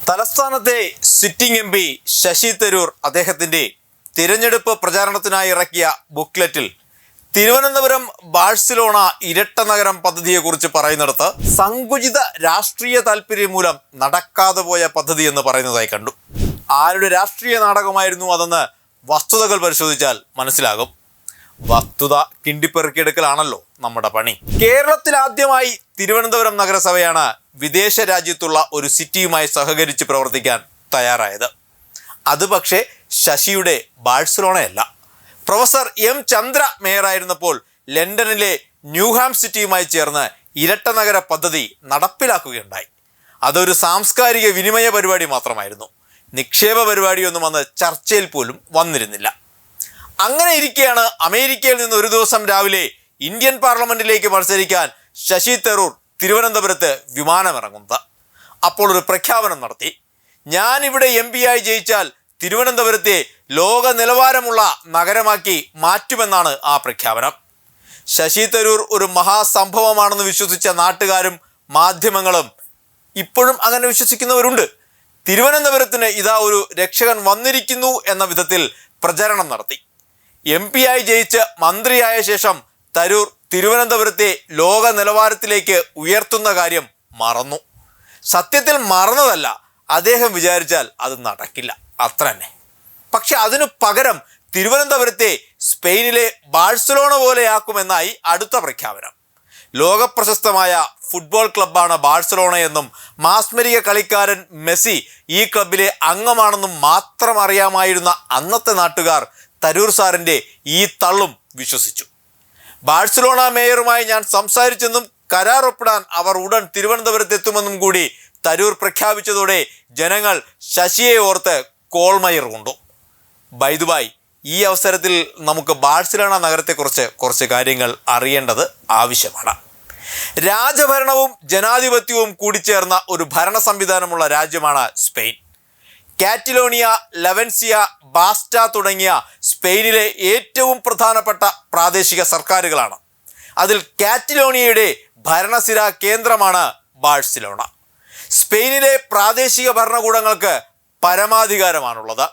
തലസ്ഥാനത്തെ sitting M P Shashi Tharoor അദ്ദേഹത്തിന്റെ തിരഞ്ഞെടുപ്പ് പ്രചാരണത്തിനായി ഇറക്കിയ ബുക്ക്ലെറ്റിൽ തിരുവനന്തപുരം ബാഴ്സലോണ ഇരട്ട നഗരം പദ്ധതിയെക്കുറിച്ച് പറയുന്നിടത്ത് സങ്കുചിത രാഷ്ട്രീയ താല്പര്യം മൂലം നടക്കാതെ പോയ പദ്ധതി എന്ന് പറയുന്നതായി കണ്ടു. ആരുടെ രാഷ്ട്രീയ നാടകമായിരുന്നു അതെന്ന് വസ്തുതകൾ പരിശോധിച്ചാൽ മനസ്സിലാകും. വസ്തുത കിണ്ടിപ്പെറുക്കിയെടുക്കലാണല്ലോ നമ്മുടെ പണി. കേരളത്തിൽ ആദ്യമായി തിരുവനന്തപുരം നഗരസഭയാണ് വിദേശ രാജ്യത്തുള്ള ഒരു സിറ്റിയുമായി സഹകരിച്ച് പ്രവർത്തിക്കാൻ തയ്യാറായത്. അത് പക്ഷേ ശശിയുടെ ബാഴ്സലോണയല്ല. പ്രൊഫസർ എം ചന്ദ്ര മേയറായിരുന്നപ്പോൾ ലണ്ടനിലെ ന്യൂഹാം സിറ്റിയുമായി ചേർന്ന് ഇരട്ട നഗര പദ്ധതി നടപ്പിലാക്കുകയുണ്ടായി. അതൊരു സാംസ്കാരിക വിനിമയ പരിപാടി മാത്രമായിരുന്നു. നിക്ഷേപ പരിപാടിയൊന്നും അന്ന് ചർച്ചയിൽ പോലും വന്നിരുന്നില്ല. അങ്ങനെ ഇരിക്കെയാണ് അമേരിക്കയിൽ നിന്ന് ഒരു ദിവസം രാവിലെ ഇന്ത്യൻ പാർലമെന്റിലേക്ക് മത്സരിക്കാൻ ശശി തരൂർ തിരുവനന്തപുരത്ത് വിമാനമിറങ്ങുന്നത്. അപ്പോൾ ഒരു പ്രഖ്യാപനം നടത്തി. ഞാൻ ഇവിടെ എം ആയി ജയിച്ചാൽ തിരുവനന്തപുരത്തെ ലോക നിലവാരമുള്ള നഗരമാക്കി മാറ്റുമെന്നാണ് ആ പ്രഖ്യാപനം. ശശി തരൂർ ഒരു മഹാസംഭവമാണെന്ന് വിശ്വസിച്ച നാട്ടുകാരും മാധ്യമങ്ങളും ഇപ്പോഴും അങ്ങനെ വിശ്വസിക്കുന്നവരുണ്ട്. തിരുവനന്തപുരത്തിന് ഇതാ ഒരു രക്ഷകൻ വന്നിരിക്കുന്നു എന്ന വിധത്തിൽ പ്രചരണം നടത്തി. എം പി ആയി ജയിച്ച് മന്ത്രിയായ ശേഷം തരൂർ തിരുവനന്തപുരത്തെ ലോക നിലവാരത്തിലേക്ക് ഉയർത്തുന്ന കാര്യം മറന്നു. സത്യത്തിൽ മറന്നതല്ല അദ്ദേഹം വിചാരിച്ചാൽ അത് നടക്കില്ല. അത്ര തന്നെ. പക്ഷെ അതിനു പകരം തിരുവനന്തപുരത്തെ സ്പെയിനിലെ ബാഴ്സലോണ പോലെയാക്കുമെന്നായി അടുത്ത പ്രഖ്യാപനം. ലോകപ്രശസ്തമായ ഫുട്ബോൾ ക്ലബ്ബാണ് ബാഴ്സലോണ എന്നും മാസ്മരിക കളിക്കാരൻ മെസ്സി ഈ ക്ലബിലെ അംഗമാണെന്നും മാത്രം അറിയാമായിരുന്ന അന്നത്തെ നാട്ടുകാർ തരൂർ സാറിന്റെ ഈ തള്ളും വിശ്വസിച്ചു. ബാഴ്സലോണ മേയറുമായി ഞാൻ സംസാരിച്ചെന്നും കരാർ ഒപ്പിടാൻ അവർ ഉടൻ തിരുവനന്തപുരത്ത് എത്തുമെന്നും കൂടി തരൂർ പ്രഖ്യാപിച്ചതോടെ ജനങ്ങൾ ശശിയെ ഓർത്ത് കോൾമയർ കൊണ്ടു. ബൈദുബായ് ഈ അവസരത്തിൽ നമുക്ക് ബാഴ്സലോണ നഗരത്തെക്കുറിച്ച് കുറച്ച് കാര്യങ്ങൾ അറിയേണ്ടത് ആവശ്യമാണ്. രാജഭരണവും ജനാധിപത്യവും കൂടിച്ചേർന്ന ഒരു ഭരണ സംവിധാനമുള്ള രാജ്യമാണ് സ്പെയിൻ. കാറ്റിലോണിയ ലവൻസിയ ബാസ്റ്റ തുടങ്ങിയ സ്പെയിനിലെ ഏറ്റവും പ്രധാനപ്പെട്ട പ്രാദേശിക സർക്കാരുകളാണ്. അതിൽ കാറ്റിലോണിയയുടെ ഭരണസിര കേന്ദ്രമാണ് ബാഴ്സലോണ. സ്പെയിനിലെ പ്രാദേശിക ഭരണകൂടങ്ങൾക്ക് പരമാധികാരമാണുള്ളത്.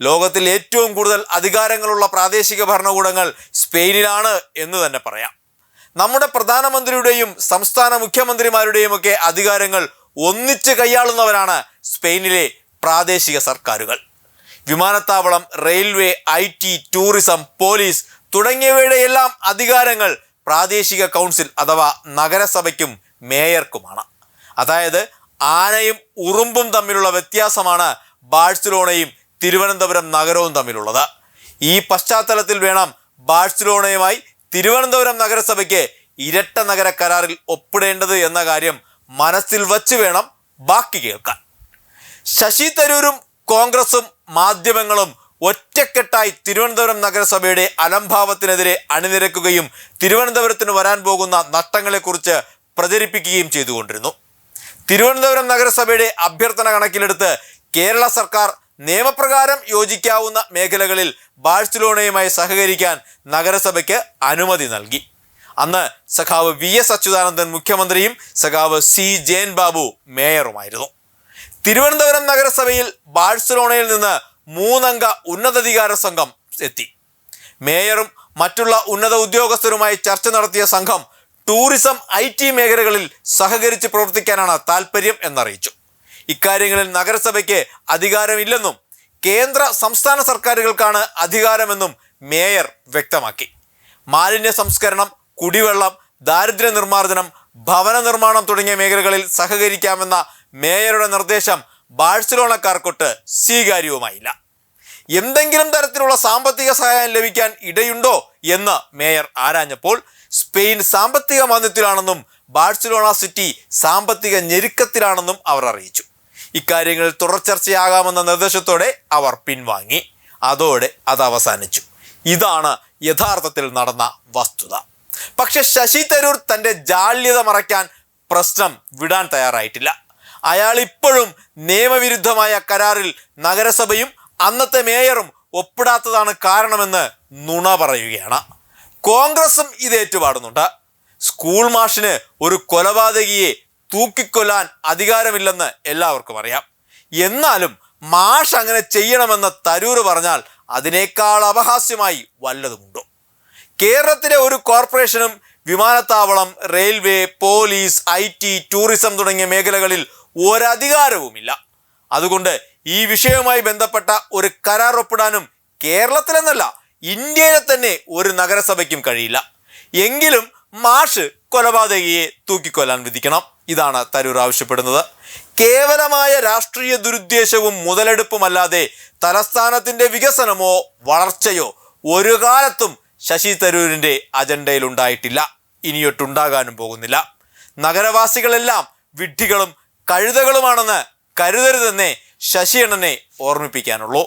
ലോകത്തിൽ ഏറ്റവും കൂടുതൽ അധികാരങ്ങളുള്ള പ്രാദേശിക ഭരണകൂടങ്ങൾ സ്പെയിനിലാണ് എന്ന് തന്നെ പറയാം. നമ്മുടെ പ്രധാനമന്ത്രിയുടെയും സംസ്ഥാന മുഖ്യമന്ത്രിമാരുടെയും ഒക്കെ അധികാരങ്ങൾ ഒന്നിച്ച് കൈയാളുന്നവരാണ് സ്പെയിനിലെ പ്രാദേശിക സർക്കാരുകൾ. വിമാനത്താവളം railway I T tourism police തുടങ്ങിയവയുടെ എല്ലാം അധികാരങ്ങൾ പ്രാദേശിക കൗൺസിൽ അഥവാ നഗരസഭയ്ക്കും മേയർക്കുമാണ്. അതായത് ആനയും ഉറുമ്പും തമ്മിലുള്ള വ്യത്യാസമാണ് ബാഴ്സലോണയും തിരുവനന്തപുരം നഗരവും തമ്മിലുള്ളത്. ഈ പശ്ചാത്തലത്തിൽ വേണം ബാഴ്സലോണയുമായി തിരുവനന്തപുരം നഗരസഭയ്ക്ക് ഇരട്ട നഗര കരാറിൽ ഒപ്പിടേണ്ടത് എന്ന കാര്യം മനസ്സിൽ വച്ച് വേണം ബാക്കി കേൾക്കാൻ. ശശി തരൂരും കോൺഗ്രസും മാധ്യമങ്ങളും ഒറ്റക്കെട്ടായി തിരുവനന്തപുരം നഗരസഭയുടെ അലംഭാവത്തിനെതിരെ അണിനിരക്കുകയും തിരുവനന്തപുരത്തിന് വരാൻ പോകുന്ന നഷ്ടങ്ങളെക്കുറിച്ച് പ്രചരിപ്പിക്കുകയും ചെയ്തുകൊണ്ടിരുന്നു. തിരുവനന്തപുരം നഗരസഭയുടെ അഭ്യർത്ഥന കണക്കിലെടുത്ത് കേരള സർക്കാർ നിയമപ്രകാരം യോജിക്കാവുന്ന മേഖലകളിൽ ബാഴ്സലോണയുമായി സഹകരിക്കാൻ നഗരസഭയ്ക്ക് അനുമതി നൽകി. അന്ന് സഖാവ് വി എസ് അച്യുതാനന്ദൻ മുഖ്യമന്ത്രിയും സഖാവ് സി ജയൻ ബാബു മേയറുമായിരുന്നു. തിരുവനന്തപുരം നഗരസഭയിൽ ബാഴ്സലോണയിൽ നിന്ന് മൂന്നംഗ ഉന്നതധികാര സംഘം എത്തി. മേയറും മറ്റുള്ള ഉന്നത ഉദ്യോഗസ്ഥരുമായി ചർച്ച നടത്തിയ സംഘം ടൂറിസം ഐ ടി മേഖലകളിൽ സഹകരിച്ച് പ്രവർത്തിക്കാനാണ് താല്പര്യം എന്നറിയിച്ചു. ഇക്കാര്യങ്ങളിൽ നഗരസഭയ്ക്ക് അധികാരമില്ലെന്നും കേന്ദ്ര സംസ്ഥാന സർക്കാരുകൾക്കാണ് അധികാരമെന്നും മേയർ വ്യക്തമാക്കി. മാലിന്യ സംസ്കരണം കുടിവെള്ളം ദാരിദ്ര്യ നിർമ്മാർജനം ഭവന നിർമ്മാണം തുടങ്ങിയ മേഖലകളിൽ സഹകരിക്കാമെന്ന മേയറുടെ നിർദ്ദേശം ബാഴ്സലോണക്കാർക്കൊട്ട് സ്വീകാര്യവുമായില്ല. എന്തെങ്കിലും തരത്തിലുള്ള സാമ്പത്തിക സഹായം ലഭിക്കാൻ ഇടയുണ്ടോ എന്ന് മേയർ ആരാഞ്ഞപ്പോൾ സ്പെയിൻ സാമ്പത്തിക മാന്ദ്യത്തിലാണെന്നും ബാഴ്സലോണ സിറ്റി സാമ്പത്തിക ഞെരുക്കത്തിലാണെന്നും അവർ അറിയിച്ചു. ഇക്കാര്യങ്ങളിൽ തുടർ ചർച്ചയാകാമെന്ന നിർദ്ദേശത്തോടെ അവർ പിൻവാങ്ങി. അതോടെ അത് അവസാനിച്ചു. ഇതാണ് യഥാർത്ഥത്തിൽ നടന്ന വസ്തുത. പക്ഷെ ശശി തരൂർ തന്റെ ജാള്യത മറയ്ക്കാൻ പ്രശ്നം വിടാൻ തയ്യാറായിട്ടില്ല. അയാൾ ഇപ്പോഴും നിയമവിരുദ്ധമായ കരാറിൽ നഗരസഭയും അന്നത്തെ മേയറും ഒപ്പിടാത്തതാണ് കാരണമെന്ന് നുണ പറയുകയാണ്. കോൺഗ്രസും ഇത് ഏറ്റുപാടുന്നുണ്ട്. സ്കൂൾ മാഷിന് ഒരു കൊലപാതകിയെ തൂക്കിക്കൊല്ലാൻ അധികാരമില്ലെന്ന് എല്ലാവർക്കും അറിയാം. എന്നാലും മാഷ് അങ്ങനെ ചെയ്യണമെന്ന് തരൂർ പറഞ്ഞാൽ അതിനേക്കാൾ അപഹാസ്യമായി വല്ലതുമുണ്ടോ? കേരളത്തിലെ ഒരു കോർപ്പറേഷനും വിമാനത്താവളം railway police I T tourism തുടങ്ങിയ മേഖലകളിൽ ഒരധികാരവുമില്ല. അതുകൊണ്ട് ഈ വിഷയവുമായി ബന്ധപ്പെട്ട ഒരു കരാർ ഒപ്പിടാനും കേരളത്തിലെന്നല്ല ഇന്ത്യയിലെ തന്നെ ഒരു നഗരസഭയ്ക്കും കഴിയില്ല. എങ്കിലും മാഷ് കൊലപാതകയെ തൂക്കിക്കൊല്ലാൻ വിധിക്കണം. ഇതാണ് തരൂർ ആവശ്യപ്പെടുന്നത്. കേവലമായ രാഷ്ട്രീയ ദുരുദ്ദേശവും മുതലെടുപ്പുമല്ലാതെ തലസ്ഥാനത്തിന്റെ വികസനമോ വളർച്ചയോ ഒരു കാലത്തും ശശി തരൂരിന്റെ അജണ്ടയിൽ ഉണ്ടായിട്ടില്ല ഇനിയൊട്ടുണ്ടാകാനും പോകുന്നില്ല. നഗരവാസികളെല്ലാം വിഡ്ഢികളും കഴുതകളുമാണെന്ന് കരുതരുതെന്നേ ശശിയണ്ണനെ ഓർമ്മിപ്പിക്കാനുള്ളൂ.